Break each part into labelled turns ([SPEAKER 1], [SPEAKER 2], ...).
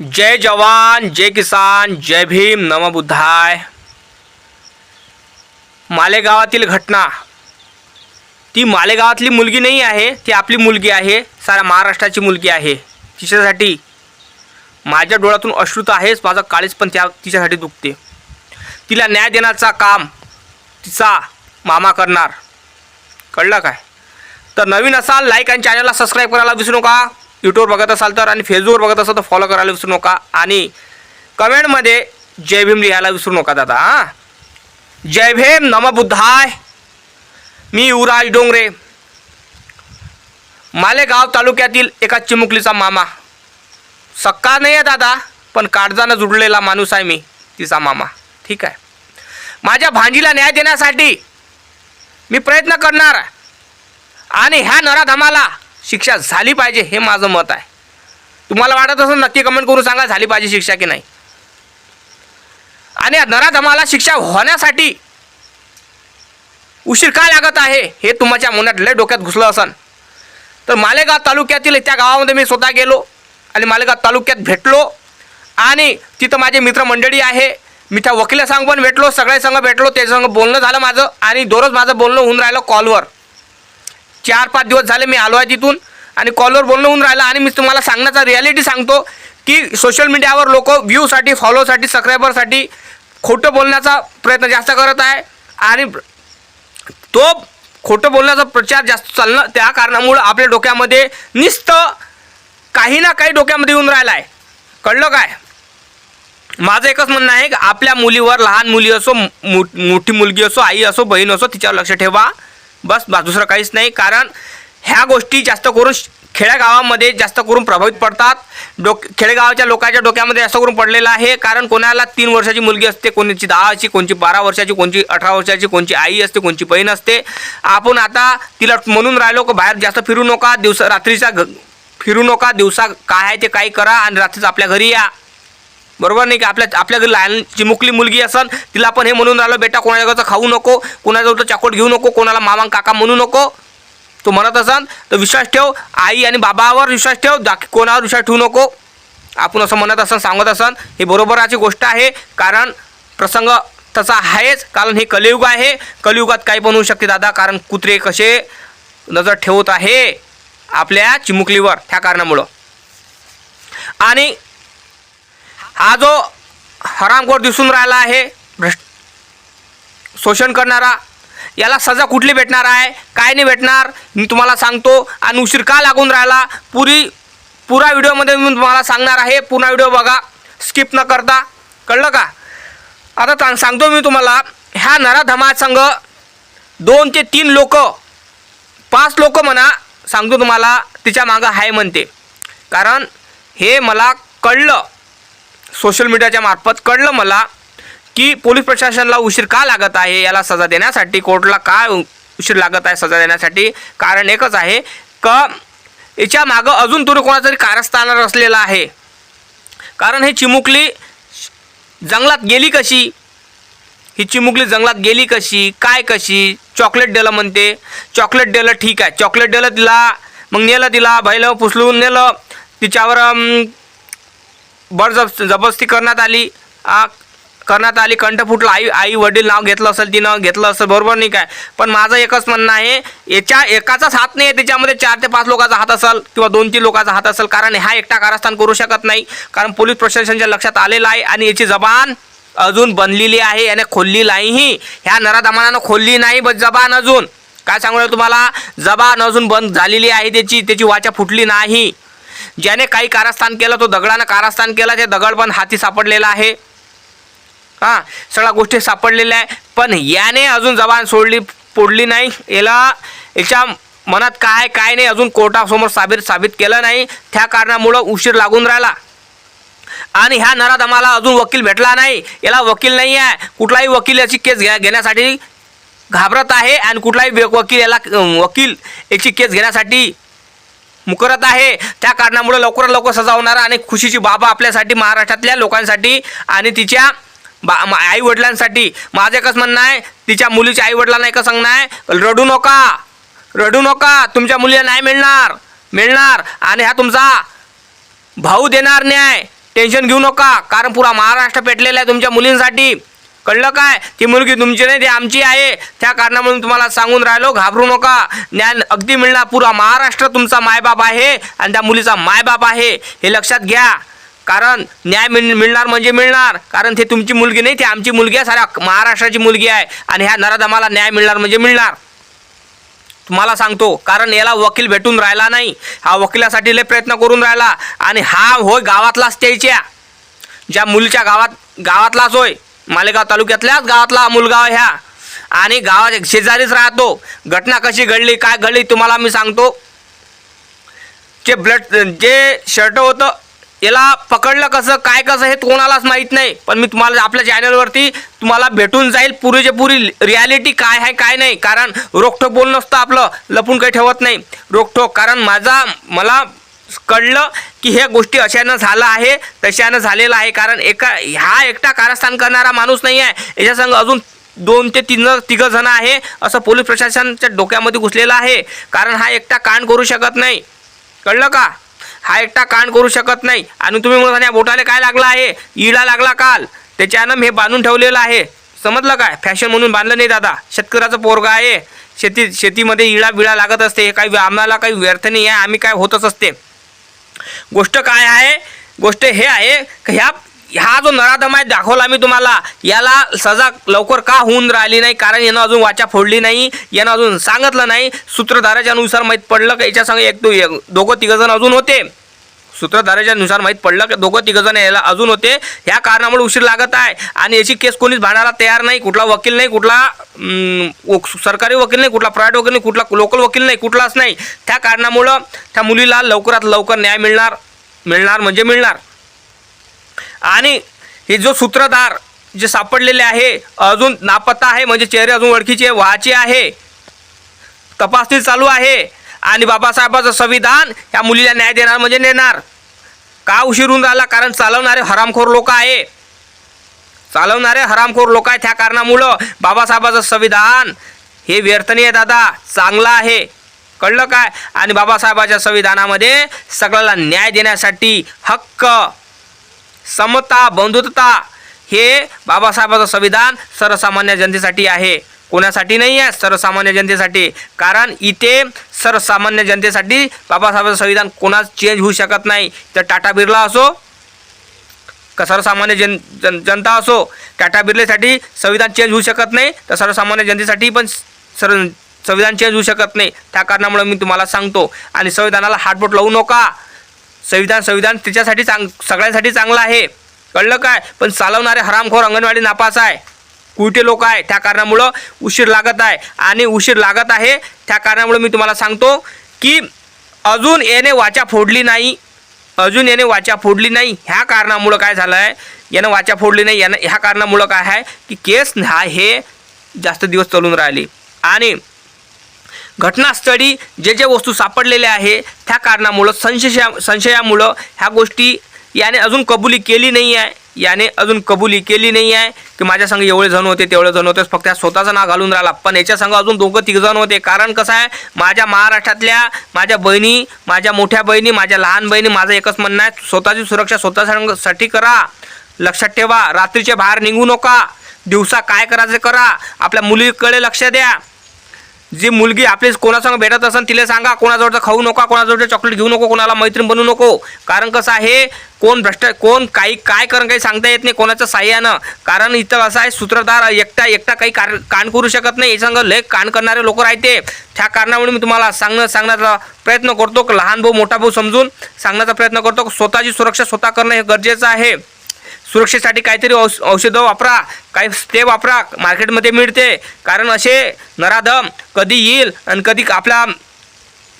[SPEAKER 1] जय जवान जय किसान जय भीम नम बुद्धाय. मालेगावातील घटना. ती मालेगावातली मुलगी नाही आहे ती आपली मुलगी आहे साऱ्या महाराष्ट्राची मुलगी आहे. तिच्यासाठी माझ्या डोळ्यातून अश्रुत आहेच माझं काळीच पण त्या तिच्यासाठी दुखते. तिला न्याय देण्याचा काम तिचा मामा करणार. कळलं काय? तर नवीन असाल लाईक आणि चॅनलला सबस्क्राईब करायला विसरू नका. यूट्यूबवर बघत असाल तर आणि फेसबुकवर बघत असाल तर फॉलो करायला विसरू नका. आणि कमेंटमध्ये जय भीम लिहायला विसरू नका दादा हां. जय भीम नम बुद्धाय. मी युवराज डोंगरे. मालेगाव तालुक्यातील एका चिमुकलीचा मामा. सक्का नाही आहे दादा पण काळजानं जुडलेला माणूस आहे मी तिचा मामा. ठीक आहे. माझ्या भांजीला न्याय देण्यासाठी मी प्रयत्न करणार आणि ह्या नराधमाला शिक्षा झाली पाहिजे हे माझं मत आहे. तुम्हाला वाटत असेल नक्की कमेंट करून सांगा झाली पाहिजे शिक्षा की नाही. आणि नराधमाला शिक्षा होण्यासाठी उशीर का लागत आहे हे तुमच्या मनात लय डोक्यात घुसलं असन. तर मालेगाव तालुक्यातील त्या गावामध्ये मी स्वतः गेलो आणि मालेगाव तालुक्यात भेटलो. आणि तिथं माझे मित्रमंडळी आहे. मी त्या वकिलासंग पण भेटलो सगळ्या संग भेटलो त्याच्यासंग बोलणं झालं माझं आणि दररोज माझं बोलणं होऊन राहिलं कॉलवर चार पाच दिवस झाले मी आलो आहे तिथून. आणि कॉलवर बोलणं होऊन राहिलं आणि मी तुम्हाला सांगण्याचा रियालिटी सांगतो की सोशल मीडियावर लोक व्ह्यूसाठी फॉलोसाठी सबस्क्रायबरसाठी खोटं बोलण्याचा प्रयत्न जास्त करत आहे. आणि तो खोटं बोलण्याचा प्रचार जास्त चालणं त्या कारणामुळं आपल्या डोक्यामध्ये नुसतं काही ना काही डोक्यामध्ये येऊन राहिला आहे. कळलं काय? माझं एकच म्हणणं आहे की आपल्या मुलीवर लहान मुली असो मो मोठी मुलगी असो आई असो बहीण असो तिच्यावर लक्ष ठेवा. बस बा दुसरं काहीच नाही. कारण ह्या गोष्टी जास्त करून श- खेड्यागावामध्ये जास्त करून प्रभावित पडतात. डोक खेडेगावाच्या लोकांच्या डोक्यामध्ये जास्त करून पडलेलं आहे. कारण कोणाला तीन वर्षाची मुलगी असते कोणाची दहाची कोणची बारा वर्षाची कोणची अठरा वर्षाची कोणची आई असते कोणची बहीण असते. आपण आता तिला म्हणून राहिलो की बाहेर जास्त फिरू नका दिवसा रात्रीचा फिरू नका दिवसा काय आहे ते काही करा आणि रात्रीच आपल्या घरी या. बरोबर नाही की? आपल्या आपल्या घरी लहान चिमुकली मुलगी असन तिला पण हे म्हणून राहिलो बेटा कोणाच्या घरचं खाऊ नको कोणाजवळचं चाकोट घेऊ नको कोणाला मामा काका म्हणू नको. तो म्हणत असन तर विश्वास ठेव आई आणि बाबावर विश्वास ठेव बाकी कोणावर विश्वास ठेवू नको. आपण असं म्हणत असन सांगत असन हे बरोबराची गोष्ट आहे कारण प्रसंग तसा आहेच कारण हे कलियुग आहे. कलियुगात काही पण होऊ शकते दादा कारण कुत्रे कसे नजर ठेवत आहे आपल्या चिमुकलीवर त्या कारणामुळं. आणि हा जो हरामखोर दिसून राहिला आहे भ्रष्ट शोषण करणारा याला सजा कुठली भेटणार आहे काय नाही भेटणार मी तुम्हाला सांगतो. आणि उशीर का लागून राहिला? पुरी पुरा व्हिडिओमध्ये मी तुम्हाला सांगणार आहे. पुन्हा व्हिडिओ बघा स्किप न करता. कळलं का? आता ता- सांगतो मी तुम्हाला ह्या नराधमासंग दोन ते तीन लोक पाच लोक म्हणा सांगतो तुम्हाला तिच्या मागं आहे म्हणते. कारण हे मला कळलं. सोशल मीडियाच्या मार्फत कळलं मला की पोलीस प्रशासनाला उशीर का लागत आहे याला सजा देण्यासाठी कोर्टला का उशीर लागत आहे सजा देण्यासाठी कारण एकच आहे क याच्या मागं अजून तरी कोणाचा तरी कारस्थान असलेला आहे. कारण हे चिमुकली जंगलात गेली कशी? ही चिमुकली जंगलात गेली कशी? काय कशी? चॉकलेट डेलं म्हणते. चॉकलेट डेलं ठीक आहे. चॉकलेट दिलं तिला मग नेलं तिला बैलं पुसलून नेलं. तिच्यावर बडजब जबरदस्ती करण्यात आली आ, करण्यात आली कंठ फुटला आई आई वडील नाव घेतलं असेल तिनं घेतलं असेल बरोबर नाही काय? पण माझं एकच म्हणणं आहे याच्या एकाचाच हात नाही आहे त्याच्यामध्ये चार ते पाच लोकांचा हात असेल किंवा दोन तीन लोकांचा हात असेल कारण हा एकटा कारस्थान करू शकत नाही कारण पोलीस प्रशासनाच्या लक्षात आलेलं आहे आणि याची जबान अजून बनलेली आहे याने खोलली नाहीही. ह्या नराधमानानं खोलली नाही ब जबान अजून. काय सांगू तुम्हाला? जबान अजून बंद झालेली आहे त्याची त्याची वाचा फुटली नाही. ज्याने काही कारस्थान केलं तो दगडानं कारस्थान केलं ते दगड पण हाती सापडलेला आहे. हां सगळ्या गोष्टी सापडलेल्या आहे. पण याने अजून जबान सोडली पोडली नाही. याला याच्या मनात काय काय नाही अजून कोर्टासमोर साबित साबित केलं नाही. त्या कारणामुळं उशीर लागून राहिला. आणि ह्या नराधमाला अजून वकील भेटला नाही. याला वकील नाही आहे. कुठलाही वकील याची केस घ्या घेण्यासाठी घाबरत आहे. आणि कुठलाही वकील याला वकील याची केस घेण्यासाठी मुकरत आहे. त्या कारणामुळे लवकरात लवकर सजा होणार आणि खुशीची बाबा आपल्यासाठी महाराष्ट्रातल्या लोकांसाठी आणि तिच्या बा आई वडिलांसाठी माझं एकच म्हणणं आहे तिच्या मुलीच्या आई वडिलांना एकच सांगणं आहे रडू नका. रडू नका. तुमच्या मुलीला नाही मिळणार. मिळणार. आणि हा तुमचा भाऊ देणार न्याय. टेन्शन घेऊ नका. कारण पुरा महाराष्ट्र पेटलेला आहे तुमच्या मुलींसाठी. कळलं काय? ती मुलगी तुमची नाही ती आमची आहे. त्या कारणामुळे तुम्हाला सांगून राहिलो घाबरू नका. ज्ञान अगदी मिळणार पुरा महाराष्ट्र तुमचा मायबाप आहे आणि त्या मुलीचा मायबाप आहे. हे लक्षात घ्या. कारण न्याय मिळ मिळणार म्हणजे मिळणार. कारण ते तुमची मुलगी नाही ती आमची मुलगी आहे. साऱ्या महाराष्ट्राची मुलगी आहे. आणि ह्या नराधमाला न्याय मिळणार म्हणजे मिळणार. तुम्हाला सांगतो कारण याला वकील भेटून राहिला नाही. हा वकिलासाठी लय प्रयत्न करून राहिला. आणि हा होय गावातलाच त्याच्या. ज्या मुलीच्या गावात गावातलाच होय. मालेगाव तालुक्यातल्याच गावातला मुलगा ह्या आणि गावात शेजारीच राहतो. घटना कशी घडली काय घडली तुम्हाला मी सांगतो. जे ब्लड जे शर्ट होतं याला पकडलं कसं काय कसं हे कोणालाच माहीत नाही. पण मी तुम्हाला आपल्या चॅनलवरती तुम्हाला भेटून जाईल पुरीचे पुरी रियालिटी काय आहे काय नाही. कारण रोखठोक बोलणं नसतं आपलं लपून काही ठेवत नाही. रोखठोक कारण माझा मला कळलं की हे गोष्टी अशानं झालं आहे तशानं झालेलं आहे. कारण एका हा एकटा कारस्थान करणारा माणूस नाही आहे. याच्या संग अजून दोन ते तीन तिघं जण आहे असं पोलीस प्रशासनाच्या डोक्यामध्ये घुसलेलं आहे. कारण हा एकटा कांड करू शकत नाही. कळलं का? हा एकटा कांड करू शकत नाही. आणि तुम्ही म्हणून या बोटाला काय लागला आहे? इडा लागला काल. त्याच्यानं हे बांधून ठेवलेलं आहे. समजलं काय? फॅशन म्हणून बांधलं नाही दादा. शेतकऱ्याचं पोरगा आहे. शेती शेतीमध्ये इळा बिळा लागत असते. हे काही आम्हाला काही व्यर्थ नाही आहे. आम्ही काय होतच असते. गोष्ट काय आहे? गोष्ट हे आहे की ह्या हा जो नराधम आहे दाखवला मी तुम्हाला. याला सजा लवकर का होऊन राहिली नाही? कारण यानं अजून वाचा फोडली नाही यानं अजून सांगितलं नाही. सूत्रधाराच्या अनुसार माहीत पडलं की याच्या संग एक दोघं तिघं दोघं अजून होते. सूत्रधाराच्या नुसार माहीत पडलं की दोघं तिघंजण यायला अजून होते. ह्या कारणामुळे उशीर लागत आहे. आणि याची केस कोणीच भांडायला तयार नाही. कुठला वकील नाही कुठला वक- सरकारी वकील नाही कुठला प्रायव्हेट वकील नाही कुठला लोकल वकील नाही कुठलाच नाही. त्या कारणामुळं त्या मुलीला लवकरात लवकर न्याय मिळणार मिळणार म्हणजे मिळणार. आणि हे जो सूत्रधार जे सापडलेले आहे अजून नापत्ता आहे म्हणजे चेहरे अजून ओळखीचे वाचे आहे तपासणी चालू आहे. आणि बाबासाहेबाचं संविधान या मुलीला न्याय देणार म्हणजे नेणार. का उशिरून राहिला कारण चालवणारे हरामखोर लोक आहे. चालवणारे हरामखोर लोक आहे त्या कारणामुळं बाबासाहेबाचं संविधान हे व्यर्थ नाही आहे दादा. चांगलं आहे. कळलं काय? आणि बाबासाहेबाच्या संविधानामध्ये सगळ्याला न्याय देण्यासाठी हक्क समता बंधुता हे बाबासाहेबाचं संविधान सर्वसामान्य जनतेसाठी आहे. कोणासाठी नाही आहे सर्वसामान्य जनतेसाठी. कारण इथे सर्वसामान्य जनतेसाठी बाबासाहेबांचं संविधान कोणाच चेंज होऊ शकत नाही. तर टाटा बिर्ला असो का सर्वसामान्य जन जन जनता असो टाटा बिर्लेसाठी संविधान चेंज होऊ शकत नाही. तर सर्वसामान्य जनतेसाठी पण सर्व संविधान चेंज होऊ शकत नाही. त्या कारणामुळे मी तुम्हाला सांगतो. आणि संविधानाला हातबोट लावू नका. संविधान संविधान त्याच्यासाठी चांग सगळ्यांसाठी चांगलं आहे. कळलं काय? पण चालवणारे हरामखोर अंगणवाडी नापास आहे. कुठे लोक आहे? त्या कारणामुळं उशीर लागत आहे. आणि उशीर लागत आहे त्या कारणामुळं मी तुम्हाला सांगतो की अजून याने वाचा फोडली नाही. अजून याने वाचा फोडली नाही. ह्या कारणामुळं काय झालं आहे यानं वाचा फोडली नाही. यानं ह्या कारणामुळं काय आहे की केस हा हे जास्त दिवस चालून राहिली. आणि घटनास्थळी जे जे वस्तू सापडलेल्या आहे त्या कारणामुळं संशया संशयामुळं ह्या गोष्टी याने अजून कबुली केली नाही आहे. याने अजून कबुली केली नाही आहे की माझ्या संग एवढे जण होते तेवढे जण होते. फक्त स्वतःचं नाव घालून राहिला. पण याच्या संग अजून दोघं तिघजण होते. कारण कसं आहे माझ्या महाराष्ट्रातल्या माझ्या बहिणी माझ्या मोठ्या बहिणी माझ्या लहान बहिणी माझं एकच म्हणणं आहे स्वतःची सुरक्षा स्वतःसाठी करा. लक्षात ठेवा रात्रीच्या बाहेर निघू नका. दिवसा काय करायचं करा. आपल्या मुलीकडे लक्ष द्या. जी मुलगी आपली कोणासंग भेटत असेल तिला सांगा कोणाजवळचं खाऊ नका कोणाजवळचं चॉकलेट घेऊ नको कोणाला मैत्रीण बनू नको. कारण कसं आहे कोण भ्रष्ट कोण काही काय करण काही सांगता येत नाही कोणाच्या साह्यानं. कारण इथं असं आहे सूत्रधार एकटा एकटा काही कार कान करू शकत नाही. याच्या लय कान करणारे लोक राहते. त्या कारणामुळे मी तुम्हाला सांगणं सांगण्याचा प्रयत्न करतो. लहान भाऊ मोठा भाऊ समजून सांगण्याचा प्रयत्न करतो. स्वतःची सुरक्षा स्वतः करणं हे गरजेचं आहे. सुरक्षेसाठी काहीतरी औष औषधं वापरा. काही ते वापरा. मार्केटमध्ये मिळते. कारण असे नराधम कधी येईल आणि कधी आपल्या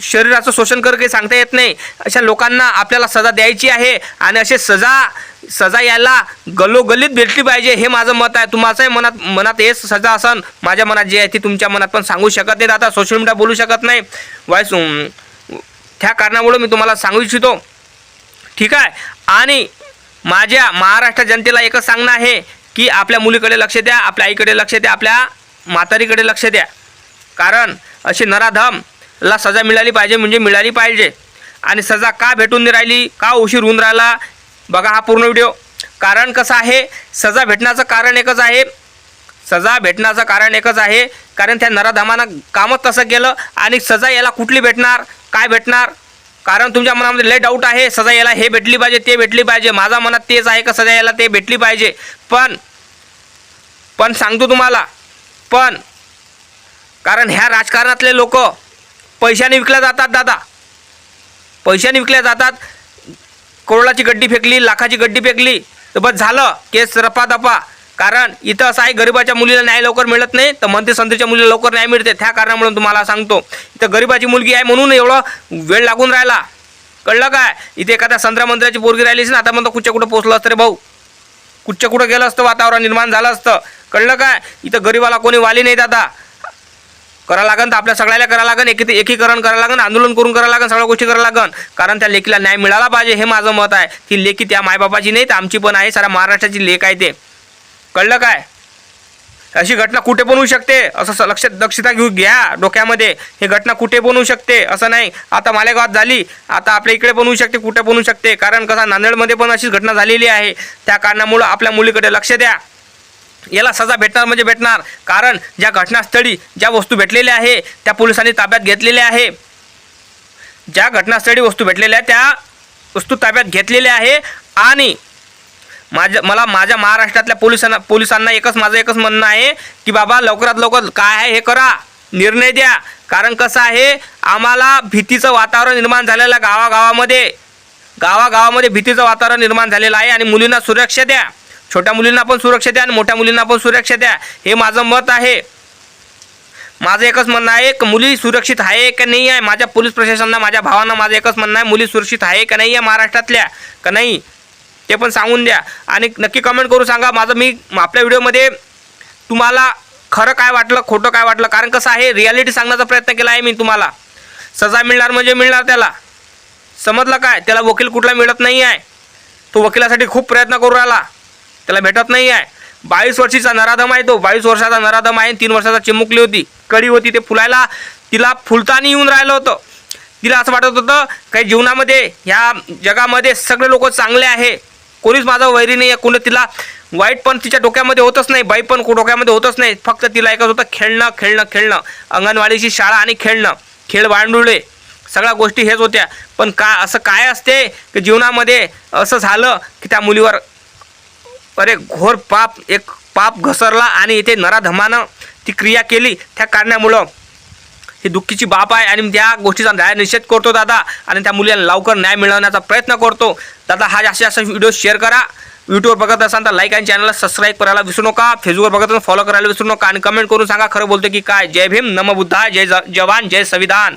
[SPEAKER 1] शरीराचं शोषण कर काही सांगता येत नाही. अशा लोकांना आपल्याला सजा द्यायची आहे आणि असे सजा सजा यायला गल्लोगल्लीत भेटली पाहिजे. हे माझं मत आहे. तुम्हाचंही मनात मनात हेच सजा असन. माझ्या मनात जे आहे ती तुमच्या मनात पण सांगू शकत नाही आता सोशल मीडिया बोलू शकत नाही. वाईस त्या कारणामुळं मी तुम्हाला सांगू इच्छितो. ठीक आहे? आणि माझ्या महाराष्ट्र जनतेला एकच सांगणं आहे की आपल्या मुलीकडे लक्ष द्या आपल्या आईकडे लक्ष द्या आपल्या म्हातारीकडे लक्ष द्या. कारण अशी नराधमला सजा मिळाली पाहिजे म्हणजे मिळाली पाहिजे. आणि सजा का भेटून नाही राहिली का उशीर होऊन राहिला बघा हा पूर्ण व्हिडिओ. कारण कसं आहे सजा भेटण्याचं कारण एकच आहे. सजा भेटण्याचं कारण एकच आहे. कारण त्या नराधमानं कामच तसं केलं आणि सजा याला कुठली भेटणार काय भेटणार? कारण तुमच्या मनामध्ये लय डाऊट आहे सजा याला हे भेटली पाहिजे ते भेटली पाहिजे. माझा मनात तेच आहे का सजा याला ते भेटली पाहिजे. पण पण सांगतो तुम्हाला पण कारण ह्या राजकारणातले लोक पैशाने विकल्या जातात दादा. पैशाने विकल्या जातात. करोडाची गड्डी फेकली लाखाची गड्डी फेकली तर बस झालं. केस रपा दपा कारण इथं असं आहे गरिबाच्या मुलीला न्याय लवकर मिळत नाही तर मंत्री संत्रीच्या मुलीला लवकर न्याय मिळते. त्या कारणामुळे तुम्हाला सांगतो. इथं गरिबाची मुलगी आहे म्हणून एवढं वेळ लागून राहिला. कळलं काय? इथे एखाद्या संत्रा मंत्र्याची पोरगी राहिलीच ना आता म्हणतो कुठच्या कुठं पोचलं असतं रे भाऊ? कुठच्या कुठं गेलं असतं वातावरण निर्माण झालं असतं? कळलं काय? इथं गरिबाला कोणी वाली नाही दादा. करा लागन तर आपल्या सगळ्याला करा लागन एकी एकीकरण करा लागन आंदोलन करून करा लागन सगळ्या गोष्टी करा लागन. कारण त्या लेकीला न्याय मिळाला पाहिजे हे माझं मत आहे. ती लेकी त्या मायबापाची नाही तर आमची पण आहे साऱ्या महाराष्ट्राची लेख आहे ते. कळलं काय? अशी घटना कुठे पण होऊ शकते? असं लक्ष लक्षात दक्षता घेऊ घ्या डोक्यामध्ये. हे घटना कुठे पण होऊ शकते? असं नाही. आता मालेगावात झाली. आता आपल्या इकडे पण होऊ शकते कुठे पण होऊ शकते? कारण कसा नांदेडमध्ये पण अशीच घटना झालेली आहे. त्या कारणामुळं आपल्या मुलीकडे लक्ष द्या. याला सजा भेटणार म्हणजे भेटणार. कारण ज्या घटनास्थळी ज्या वस्तू भेटलेल्या आहे त्या पोलिसांनी ताब्यात घेतलेल्या आहे. ज्या घटनास्थळी वस्तू भेटलेल्या आहे त्या वस्तू ताब्यात घेतलेल्या आहे आणि माझ्या मला माझ्या महाराष्ट्रातल्या पोलिसांना पोलिसांना एकच माझं एकच म्हणणं आहे की बाबा लवकरात लवकर काय आहे हे करा निर्णय द्या. कारण कसं आहे आम्हाला भीतीचं वातावरण निर्माण झालेलं आहे गावागावामध्ये. गावागावामध्ये भीतीचं वातावरण निर्माण झालेलं आहे आणि मुलींना सुरक्षा द्या. छोट्या मुलींना पण सुरक्षा द्या आणि मोठ्या मुलींना पण सुरक्षा द्या. हे माझं मत आहे. माझं एकच म्हणणं आहे की मुली सुरक्षित आहे का नाही आहे? माझ्या पोलीस प्रशासनाला माझ्या भावांना माझं एकच म्हणणं आहे मुली सुरक्षित आहे का नाही आहे महाराष्ट्रातल्या? का नाही? ते पण सांगून द्या. आणि नक्की कमेंट करून सांगा माझं मी आपल्या व्हिडिओमध्ये तुम्हाला खरं काय वाटलं खोटं काय वाटलं? कारण कसं आहे रियालिटी सांगण्याचा प्रयत्न केला आहे मी तुम्हाला. सजा मिळणार म्हणजे मिळणार त्याला. समजलं काय? त्याला वकील कुठला मिळत नाही आहे तो वकिलासाठी खूप प्रयत्न करू राहिला. त्याला भेटत नाही आहे बावीस वर्षीचा नराधम आहे तो. बावीस वर्षाचा नराधम आहे तीन वर्षाचा चिमुकली होती. कडी होती ते फुलायला. तिला फुलतानी येऊन राहिलं होतं. तिला असं वाटत होतं काही जीवनामध्ये ह्या जगामध्ये सगळे लोक चांगले आहे. कोणीच माझा वैरी नाही आहे कोणी तिला वाईट पण तिच्या डोक्यामध्ये होतच नाही बाई पण डोक्यामध्ये होतच नाही फक्त तिला एकच होतं खेळणं खेळणं खेळणं अंगणवाडीची शाळा आणि खेळणं खेळ भांडुळे सगळ्या गोष्टी हेच होत्या. पण का असं काय असते की जीवनामध्ये असं झालं की त्या मुलीवर अरे घोर पाप एक पाप घसरला आणि इथे नराधमानं ती क्रिया केली. त्या कारणामुळं ही दुःखीची बाप आहे आणि त्या गोष्टीचा न्याय निषेध करतो दादा. आणि त्या मुलीला लवकर न्याय मिळवण्याचा प्रयत्न करतो. दादा हा जास्तीत जास्त व्हिडिओ शेअर करा. यूट्यूबवर बघत असाल तर लाईक आणि चॅनलला सबस्क्राईब करायला विसरू नका. फेसबुकवर बघत असाल फॉलो करायला विसरू नका. आणि कमेंट करून सांगा खरं बोलतो की काय? जय भीम नम बुद्धा जय ज- जवान जय संविधान.